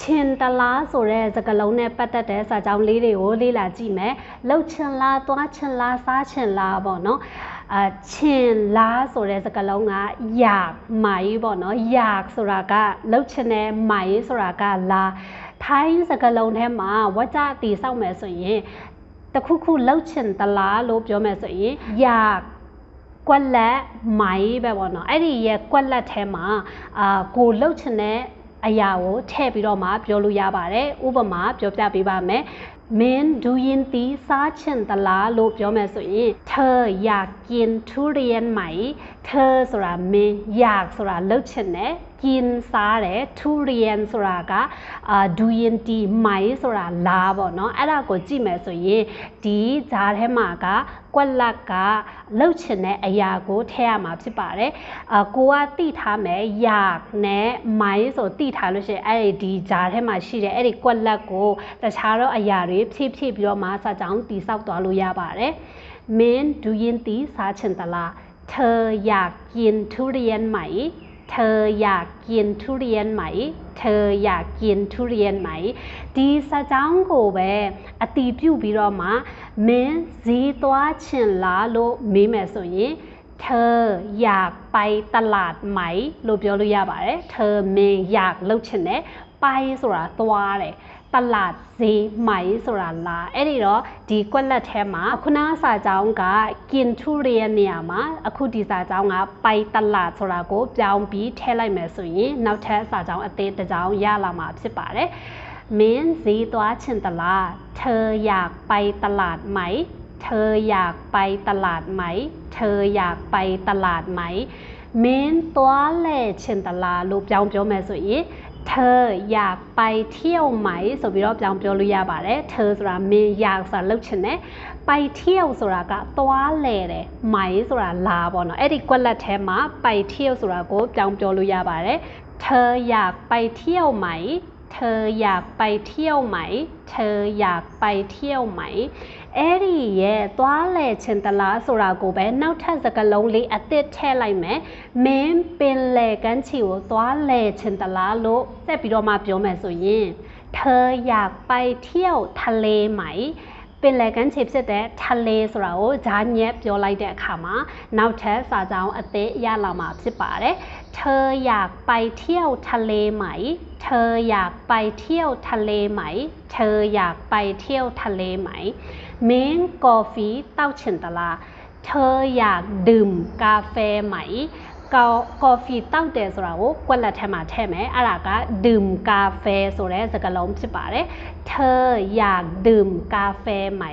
ချင်တလားဆိုတဲ့စကားလုံးနဲ့ပတ်သက်တဲ့စာကြောင်းလေးတွေကိုလေ့လာကြည့်မယ်လှုပ်ချင်လားသွားချင်လားစားချင်လားပေါ့နော်အချင်လားဆိုတဲ့စကားလုံးကယာမိုင်ပေါ့နော်ယာဆိုတာကလှုပ်ချင်တဲ့မိုင်ဆိုတာကလာထိုင်းစကားလုံးထဲမှာဝကြတီစောက်မယ်ဆိုရင်တခုခုလှုပ်ချင်တလားလို့ပြောမယ်ဆိုရင်ယာကွက်လက်မိုင်ပဲပေါ့နော်အဲ့ဒီရဲ့ကွက်လက်ထဲမှာအာကိုလှုပ်ချင်တဲ့ အရာကိုထည့်ပြီးတော့မှပြောလို့ရပါတယ်ဥပမာပြောပြပေးပါမယ်မင်းဒူရင်တီစားချင်သလားလို့ပြောမယ်ဆိုရင်เธออยากกินทุเรียนไหม เธอဆိုတာမင်းอยากဆိုတာလှုပ်ချင်တယ်กินစားတယ်ทุเรียนဆိုတာကအာဒူရင်တီไหมဆိုတာလာပေါ့เนาะအဲ့ဒါကိုကြည့်မယ်ဆိုရင်ဒီဂျားထဲမှာကကွက်လက်ကလှုပ်ချင်တဲ့အရာကိုထည့်ရမှာဖြစ်ပါတယ်အာကိုကတိထားမယ်อยากနဲ့မိုင်းဆိုတိထားလို့ရှိရင်အဲ့ဒီဒီဂျားထဲမှာရှိတဲ့အဲ့ဒီကွက်လက်ကိုတခြားသောအရာတွေဖြည့်ဖြည့်ပြီးတော့မှစာကြောင်းတိဆောက်သွားလို့ရပါတယ်မင်းဒူရင်တီစားချင်သလား เธออยากกินทุเรียนไหมเธออยากกินทุเรียนไหม เธออยากกินทุเรียนไหมဒီစာကြောင်းကိုပဲအတီးပြုတ်ပြီးတော့မှမင်းဈေးသွားချင်လားလို့မေးမယ်ဆိုရင်เธออยากไปตลาดไหมလို့ပြောလို့ရပါတယ်เธอမင်းอยากလှုပ်ချင်တယ်ไปဆိုတာသွားတယ် တလတ်ဈေးမိုင်ဆိုတာလာအဲ့ဒီတော့ဒီကွက်လက်ထဲမှာခုနစာကြောင်းကကင်ထူရီရဲ့နေရာမှာအခုဒီစာကြောင်းကပိုက်တလတ်ဆိုတာကိုပြောင်းပြီးထည့်လိုက်မယ်ဆိုရင်နောက်ထပ်စာကြောင်းအသေးတစ်ကြောင်းရလာမှာဖြစ်ပါတယ်မင်းဈေးသွားချင်တလားเธออยากไปตลาดไหมเธออยากไปตลาดไหมเธออยากไปตลาดไหมမင်းသွားလဲချင်တလားလို့ပြောင်းပြောမယ်ဆိုရင် เธออยากไปเที่ยวไหมဆိုပြီးတော့ပြောင်းပြောလို့ရပါတယ်เธอဆိုတာမင်းอยากဆိုတာလှုပ်ချင်တယ်ไปเที่ยวဆိုတာကသွားလဲတယ်ไหมဆိုတာလာပေါ့နော်အဲ့ဒီကွက်လက်ထဲမှာไปเที่ยวဆိုတာကိုပြောင်းပြောလို့ရပါတယ်เธออยากไปเที่ยวไหม เธออยากไปเที่ยวไหมเธออยากไปเที่ยวไหมအဲ့ဒီရဲ့သွားလဲချင်တလားဆိုတာကိုပဲနောက်ထပ်စကားလုံးလေးအသစ်ထည့်လိုက်မယ်မင်းပင်လေကန်းချီကိုသွားလဲချင်တလားလို့ဆက်ပြီးတော့မှပြောမယ်ဆိုရင်เธออยากไปเที่ยวทะเลไหม ပင်လယ်ကမ်းခြေဖြစ်တဲ့ထလေဆိုတာကိုဂျာညက်ပြောလိုက်တဲ့အခါမှာနောက်ထပ်စာကြောင်းအသေးရလာမှာဖြစ်ပါတယ်။เธออยากไปเที่ยวทะเลไหมเธออยากไปเที่ยวทะเลไหมเธออยากไปเที่ยวทะเลไหมမင်းကော်ဖီတောက်ချင်တလားเธออยากดื่มกาแฟไหม ကောကော်ဖီတောက်တယ်ဆိုတာကိုကွက်လက်ထဲမှာထည့်မယ်အဲ့ဒါကดื่มกาแฟဆိုတဲ့စကားလုံးဖြစ်ပါတယ်เธออยากดื่มกาแฟไหม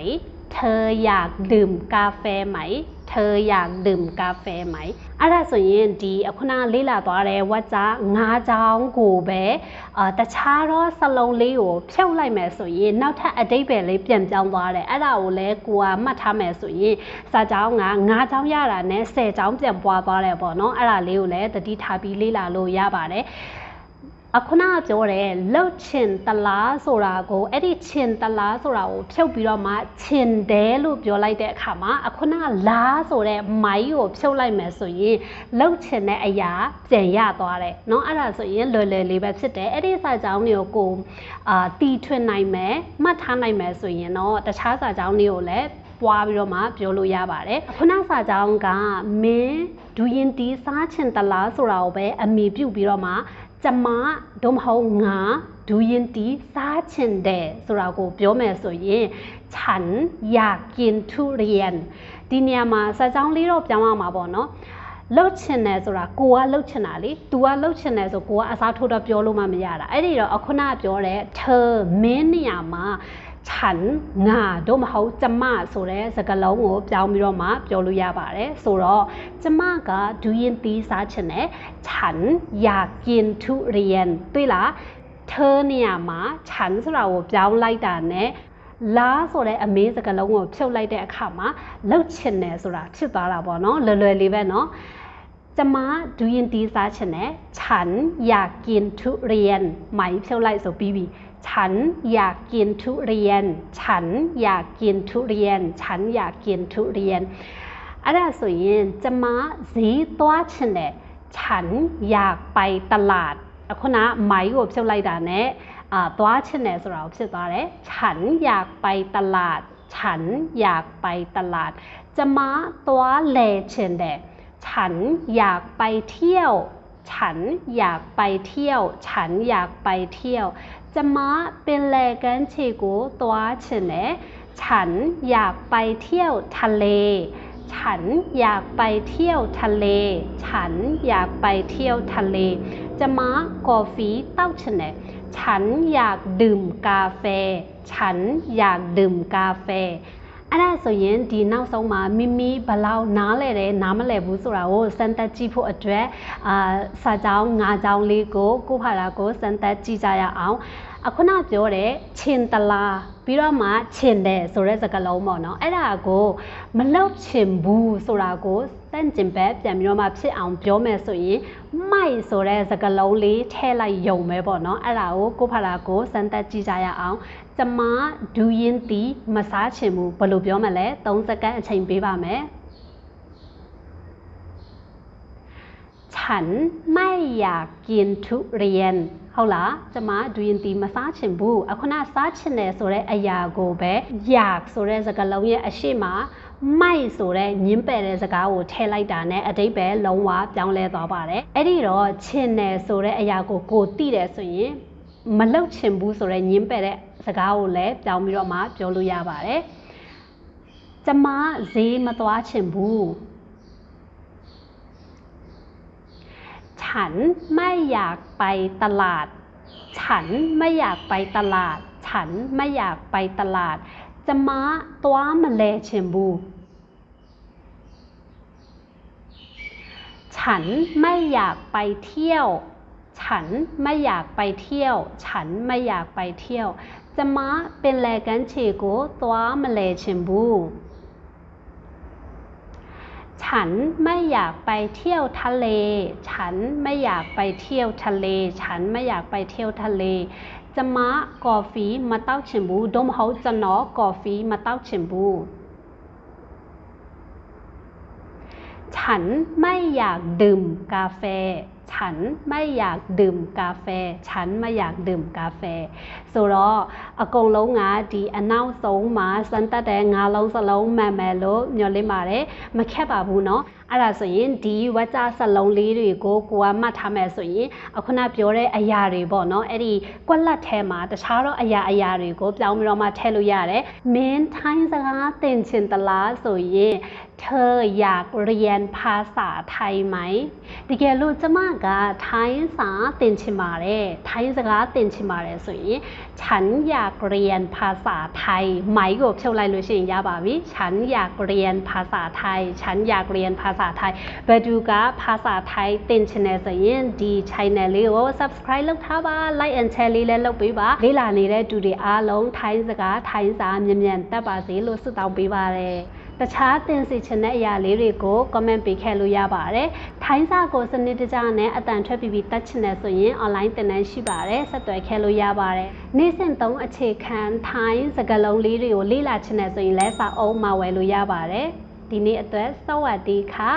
เธออยากดื่มกาแฟไหมเธออยากดื่มกาแฟไหมအဲ့ဒါဆိုရင်ဒီအခုနလေးလာသွားတဲ့ဝတ်စာ၅ချောင်းကိုပဲအာတခြားသောစလုံးလေးကိုဖြုတ်လိုက်မယ်ဆိုရင်နောက်ထပ်အတိတ်ပဲလေးပြန်ပြောင်းသွားတယ်အဲ့ဒါကိုလည်းကိုကမှတ်ထားမယ်ဆိုရင်စာကြောင်းက၅ချောင်းရတာနဲ့၁၀ချောင်းပြန်ပွားသွားတယ်ပေါ့နော်အဲ့ဒါလေးကိုလည်းတတိထားပြီးလေ့လာလို့ရပါတယ် အခုနကပြောတယ်လှုပ်ချင်တလားဆိုတာကိုအဲ့ဒီချင်တလားဆိုတာကိုဖြုတ်ပြီးတော့မှချင်တယ်လို့ပြောလိုက်တဲ့အခါမှာအခုနကလားဆိုတဲ့မိုင်းကိုဖြုတ်လိုက်မယ်ဆိုရင်လှုပ်ချင်တဲ့အရာပြန်ရသွားတယ်เนาะအဲ့ဒါဆိုရင်လွယ်လွယ်လေးပဲဖြစ်တယ်အဲ့ဒီစာကြောင်းတွေကိုကိုအာတီထွင်နိုင်မယ်မှတ်ထားနိုင်မယ်ဆိုရင်တော့တခြားစာကြောင်းတွေကိုလည်းပွားပြီးတော့မှပြောလို့ရပါတယ်ခုနစာကြောင်းကမင်းဒူရင်တီစားချင်တလားဆိုတာကိုပဲအမိပြုတ်ပြီးတော့မှ ကျမဒုမဟုတ်ငါဒူရင်တီစားချင်တယ်ဆိုတာကိုပြောမယ်ဆိုရင်ฉันอยากกินทุเรียนဒီနေရာမှာစာကြောင်းလေးတော့ပြောင်းရမှာပေါ့နော်လှုပ်ချင်တယ်ဆိုတာကိုကလှုပ်ချင်တာလေ तू ကလှုပ်ချင်တယ်ဆိုကိုကအစားထိုးတော့ပြောလို့မှမရတာအဲ့ဒီတော့အခုနပြောတဲ့ th မင်းနေရာမှာ ฉันငါတို့မဟုတ်ကျမဆိုတဲ့စကားလုံးကိုပြောင်းပြီးတော့မှပြောလို့ရပါတယ်ဆိုတော့ကျမကဒူရင်တီးစားချင်တယ်ฉันอยากกินทุเรียนတွေ့လားเธอနေရာမှာฉันဆိုတာကိုပြောင်းလိုက်တာနဲ့လားဆိုတဲ့အမေးစကားလုံးကိုဖြုတ်လိုက်တဲ့အခါမှာလှုပ်ချင်တယ်ဆိုတာဖြစ်သွားတာပေါ့နော်လွယ်လွယ်လေးပဲနော်ကျမဒူရင်တီးစားချင်တယ်ฉันอยากกินทุเรียนไหมဖြုတ်လိုက်ဆိုပြီးပြီ ฉันอยากกินทุเรียน ฉันอยากกินทุเรียน ฉันอยากกินทุเรียนอะไรส่วยิ่จะมาสีตัวฉันเนี่ยฉันอยากไปตลาดคนนะหมายว่าเจ้าไรด่าเนี่ยตัวฉันเนี่ยสำหรับเจ้ตัวเนี่ยฉันอยากไปตลาด ฉันอยากไปตลาด จะมาตัวเลเชนเนี่ยฉันอยากไปเที่ยว ฉันอยากไปเที่ยว ฉันอยากไปเที่ยว จะมาเป็นแลกันเชกูตัวฉันเนฉันอยากไปเที่ยวทะเล ฉันอยากไปเที่ยวทะเล ฉันอยากไปเที่ยวทะเล จะมากาแฟเต้าฉันเนฉันอยากดื่มกาแฟ ฉันอยากดื่มกาแฟ အဲ့ဒါဆိုရင်ဒီနောက်ဆုံးမှာမိမိဘလောက်နားလဲတယ်နားမလဲဘူးဆိုတာကိုစမ်းသပ်ကြည့်ဖို့အတွက်အာစာကြောင်း၅ကြောင်းလေးကိုကိုဖာတာကိုစမ်းသပ်ကြည့်ကြရအောင်အခုနပြောတဲ့ချင်တလားပြီးတော့မှချင်တယ်ဆိုတဲ့စကားလုံးပေါ့နော်အဲ့ဒါကိုမလောက်ချင်ဘူးဆိုတာကိုစ န့်ကျင်ဘက်ပြန်ပြီးတော့မှဖြစ်အောင်ပြောမယ်ဆိုရင်မိုက်ဆိုတဲ့စကားလုံးလေးထည့်လိုက်ယုံပဲပေါ့နော်အဲ့ဒါကိုကိုဖာတာကိုစမ်းသပ်ကြည့်ကြရအောင်ကျမဒူရင်တီမစားချင်ဘူးဘယ်လိုပြောမလဲ3စက္ကန့်အချိန်ပေးပါမယ်ฉันไม่อยากกินทุเรียนဟုတ်လားကျမဒူရင်တီမစားချင်ဘူးအခုနစားချင်တယ်ဆိုတဲ့အရာကိုပဲอยากဆိုတဲ့စကားလုံးရဲ့အရှိမ မိုက်ဆိုတဲ့ညင်းပယ်တဲ့စကားကိုထည့်လိုက်တာနဲ့အတိတ်ပဲလုံးဝပြောင်းလဲသွားပါတယ်အဲ့ဒီတော့ချင်တယ်ဆိုတဲ့အရာကိုကိုသိတယ်ဆိုရင်မလောက်ချင်ဘူးဆိုတဲ့ညင်းပယ်တဲ့စကားကိုလည်းပြောင်းပြီးတော့မှပြောလို့ရပါတယ်ကျမဈေးမသွားချင်ဘူးฉันไม่อยากไปตลาด ฉันไม่อยากไปตลาด ฉันไม่อยากไปตลาด จะมาตัวมาเลเชมบูฉันไม่อยากไปเที่ยว ฉันไม่อยากไปเที่ยว ฉันไม่อยากไปเที่ยวจะมาเป็นแลกันเชโกตัวมาเลเชมบู ฉันไม่อยากไปเที่ยวทะเล ฉันไม่อยากไปเที่ยวทะเล ฉันไม่อยากไปเที่ยวทะเล ကျမကော်ဖီမတောက်ချင်ဘူးဒို့မဟုတ်ကျွန်တော်ကော်ဖီမတောက်ချင်ဘူးฉันไม่อยากดื่มกาแฟ ฉันไม่อยากดื่มกาแฟ ฉันไม่อยากดื่มกาแฟ ဆိုတော့အကုန်လုံးကဒီအနောက်ဆုံးမှာစမ်းတက်တဲ့ငါးလုံးစလုံးမှန်မယ်လို့ညွှန်လင်းပါတယ်မခက်ပါဘူးเนาะအဲ့ဒါဆိုရင်ဒီဝါကြစလုံးလေးတွေကိုကိုကမှတ်ထားမယ်ဆိုရင်အခုနပြောတဲ့အရာတွေပေါ့เนาะအဲ့ဒီကွက်လက်ထဲမှာတခြားတော့အရာအရာတွေကိုပြောင်းပြီးတော့မှထည့်လို့ရတယ်မင်းထိုင်းစကားသင်ချင်တလားဆိုရင် เธออยากเรียนภาษาไทยไหมดิเกียรู้จะมากอะไทยสาเต็นชิมาเร่ไทยสกาเต็นชิมาเร่สุยฉันอยากเรียนภาษาไทยไหมกับเชลไลรู้สิยาบาวิฉันอยากเรียนภาษาไทย ฉันอยากเรียนภาษาไทยไปดูกะภาษาไทยเต็นชินลสุยดีชแนลเลยว่า subscribe ลงท้าบ้าไลค์แอนแชร์ลีแล้วลูกไปบ้าลีลานี่ได้ดูดีอาลงไทยสกาไทยสามเงียนแต่บาสีรู้สึกตามไปบ้าเลย တခြားသင်စီချင်တဲ့အရာလေးတွေကို comment ပေးခဲ့လို့ရပါတယ်။ထိုင်းစာကိုစနစ်တကျနဲ့အတန်ထွက်ပြီးပြီးတက်ချင်တယ်ဆိုရင် online သင်တန်းရှိပါတယ်။ဆက်သွယ်ခဲ့လို့ရပါတယ်။နေ့စဉ်သုံးအခြေခံထိုင်းစကားလုံးလေးတွေကိုလေ့လာချင်တယ်ဆိုရင်လည်းစာအုပ်မှာဝယ်လို့ရပါတယ်။ဒီနေ့အတွက်စဝတ်ဒီခါ